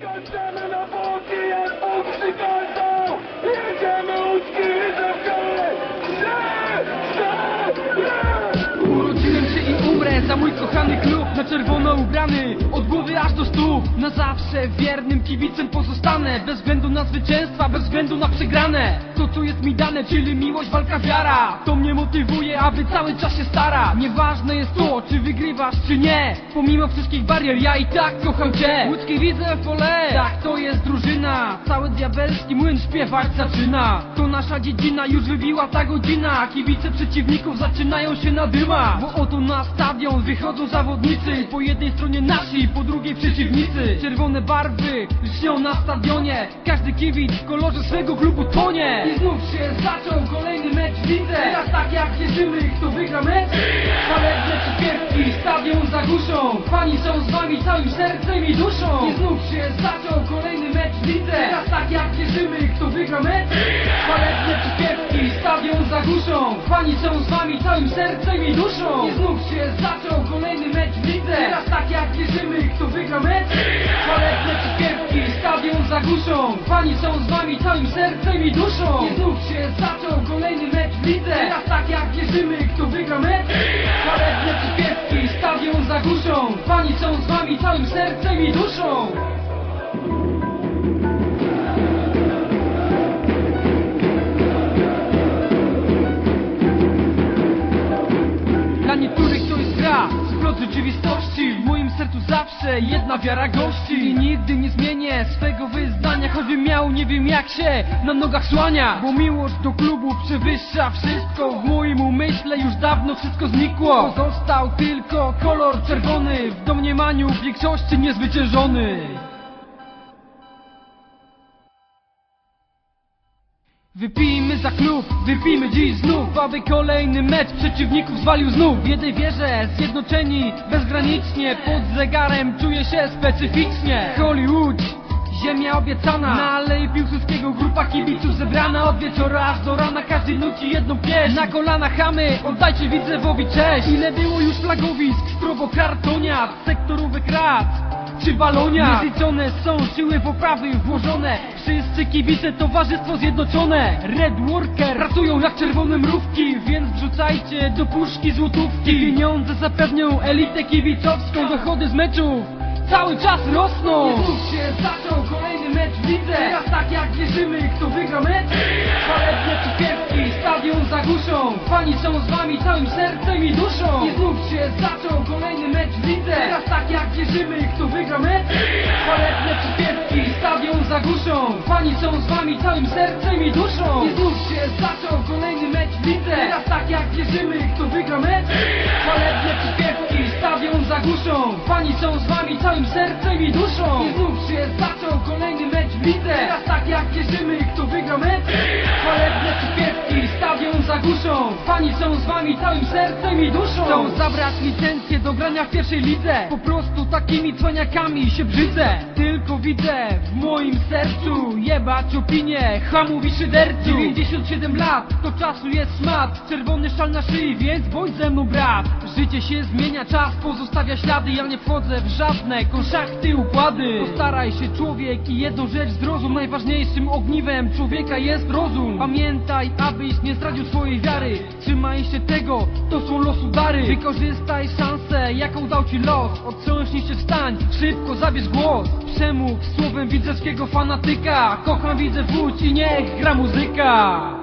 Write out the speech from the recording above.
Skaczemy na boki jak za mój kochany klub Na czerwono ubrany, od głowy aż do stóp. Na zawsze wiernym kibicem pozostanę Bez względu na zwycięstwa, bez względu na przegrane. To co jest mi dane, czyli miłość, walka, wiara. To mnie motywuje, aby cały czas się stara. Nieważne jest to, czy wygrywasz, czy nie. Pomimo wszystkich barier, ja i tak kocham cię. Łódzki widzę w pole, tak to jest drużyna Cały diabelski młyn śpiewać zaczyna. To nasza dziedzina, już wybiła ta godzina Kibice przeciwników zaczynają się nadyma. Bo oto na stadion wychodzą zawodnicy Po jednej stronie nasi, po drugiej przeciwnicy. Czerwone barwy lśnią na stadionie Każdy kibic w kolorze swego klubu tonie. I znów się zaczął kolejny mecz widzę Teraz tak jak wierzymy, kto wygra mecz Chwalebne przyśpiewki stadion zagłuszą Fani są z wami całym sercem i duszą. I znów się zaczął kolejny mecz widzę Teraz tak jak wierzymy, kto wygra mecz Chwalebne przyśpiewki stadion zagłuszą Fani są z wami całym sercem i duszą. I znów się zaczął kolejny mecz widzę Teraz tak jak wierzymy, kto wygra mecz Chwalebne przyśpiewki stadion zagłuszą Fani są z wami całym sercem i duszą. I znów się zaczął kolejny mecz widzę Teraz tak jak wierzymy, zagłuszą Fani są z wami całym sercem i duszą. Dla niektórych to jest gra, splot rzeczywistości. W moim sercu zawsze jedna wiara gości. I nigdy nie zmienię swego wyznania Choćbym miał nie wiem jak się na nogach słania. Bo miłość do klubu przewyższa wszystko. W moim umyśle już dawno wszystko znikło. Został tylko kolor czerwony. W domniemaniu większości niezwyciężony. Wypijmy za klub, wypijmy dziś znów Aby kolejny mecz przeciwników zwalił znów. W jednej wierze, zjednoczeni bezgranicznie Pod zegarem czuję się specyficznie. Hollywood, ziemia obiecana. Na Alei Piłsudskiego grupa kibiców zebrana. Od wieczora aż do rana każdy nuci jedną pieśń. Na kolana chamy, oddajcie Widzewowi cześć. Ile było już flagowisk, strobo kartoniat Sektorówek rad czy balonia. Niezliczone są siły poprawy włożone. Wszyscy kibice, towarzystwo zjednoczone. Red Worker pracują jak czerwone mrówki Więc wrzucajcie do puszki złotówki. Pieniądze zapewnią elitę kibicowską. Dochody z meczów cały czas rosną. I znów się zaczął kolejny mecz widzę. Teraz tak jak wierzymy, kto wygra mecz. Chwalebne przyśpiewki stadion zagłuszą Fani są z wami całym sercem i duszą. I znów się zaczął kolejny mecz widzę. Teraz tak jak wierzymy, kto wygra mecz. Chwalebne przyśpiewki stadion zagłuszą Fani są z wami całym sercem i duszą. I znów się zaczął kolejny mecz widzę. Teraz tak jak wierzymy, kto wygra mecz zagłuszą. Fani są z wami całym sercem i duszą. I znów się zaczął kolejny mecz widzę Teraz tak jak wierzymy, kto wygra mecz Chwalebne przyśpiewki stadion zagłuszą. Fani są z wami całym sercem i duszą. Chcą zabrać licencję do grania w pierwszej lidze. Po prostu takimi cwaniakami się brzydzę. Tylko widzę w moim sercu Jebać opinię hamów i szyderców 97 lat, to czasu jest smat. Czerwony szal na szyi, więc bądź ze mną brat Życie się zmienia, czas pozostawia ślady. Ja nie wchodzę w żadne konszachty, układy. Postaraj się człowiek i jedną rzecz zrozum. Najważniejszym ogniwem człowieka jest rozum. Pamiętaj, abyś nie zdradził swojej wiary. Trzymaj się tego, to są losu dary. Wykorzystaj szansę, jaką dał ci los. Otrząśnij się, wstań, szybko zabierz głos. Przemów słowem widzewskiego fanatyka. Kocham widzę wódź i niech gra muzyka